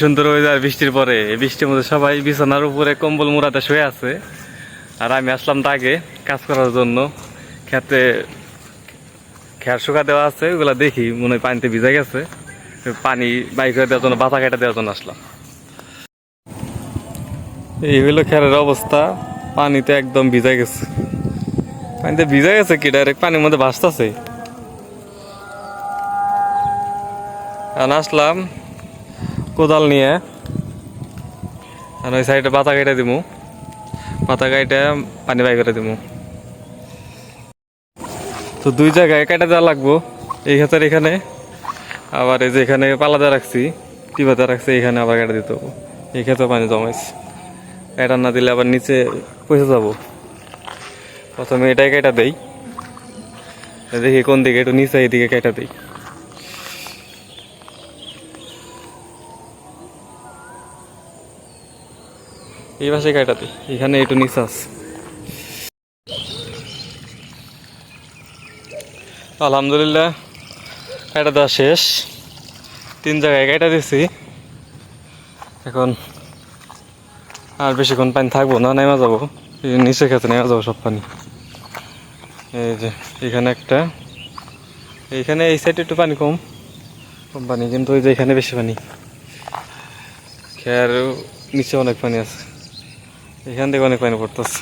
সুন্দর ওয়েদার বৃষ্টির পরে বৃষ্টির মধ্যে সবাই বিছানার উপরে কম্বল মুড়াতে শুয়ে আছে। আর আমি আসলাম তাকে কাজ করার জন্য। খেতে খেয়ার শুকা দেওয়া আছে, ওগুলা দেখি, মনে হয় পানিতে ভিজে গেছে। পানি বাইক করে দেওয়ার জন্য বাতা কেটে দেওয়ার জন্য আসলাম। এই হইল খেয়ারের অবস্থা পানিতে একদম ভিজে গেছে। পানিতে ভিজে গেছে কি ডাইরেক্ট পানির মধ্যে ভাসতেছে। আসলাম কোদাল নিয়ে। আর ওই সাইডে পাতা কেটে দিমু। পাতা কেটে পানি বাই করে দিমু। তো দুই জায়গায় কেটে দেওয়া লাগবো, এই হাতের এখানে। আবার এই যে এখানে পালাদা রাখছি, টিপাতে রাখছি এখানে আবার কেটে দিতে হব। এই ক্ষেত্রে পানি জমাইছি। এটা না দিলে আবার নিচে পয়সা যাব। প্রথমে এটাই কেটে দেই। দেখি কোন দিকে, একটু নিচে, এইদিকে কেটে দেই। এই পাশে কেটে দিই এখানে একটু নিচে আছে। আলহামদুলিল্লাহ, কেটে দেওয়া শেষ। তিন জায়গায় কেটে দিছি। এখন আর বেশিক্ষণ পানি থাকব না, নেমে যাব। নিচে খেতে নেমে যাব সব পানি। এই যে এখানে একটা। এইখানে এই সাইডে একটু পানি কম। কম পানি, কিন্তু ওই যে এখানে বেশি পানি। খেয়ার নিচে অনেক পানি আছে। এখান থেকে অনেক পানি পড়তেছে।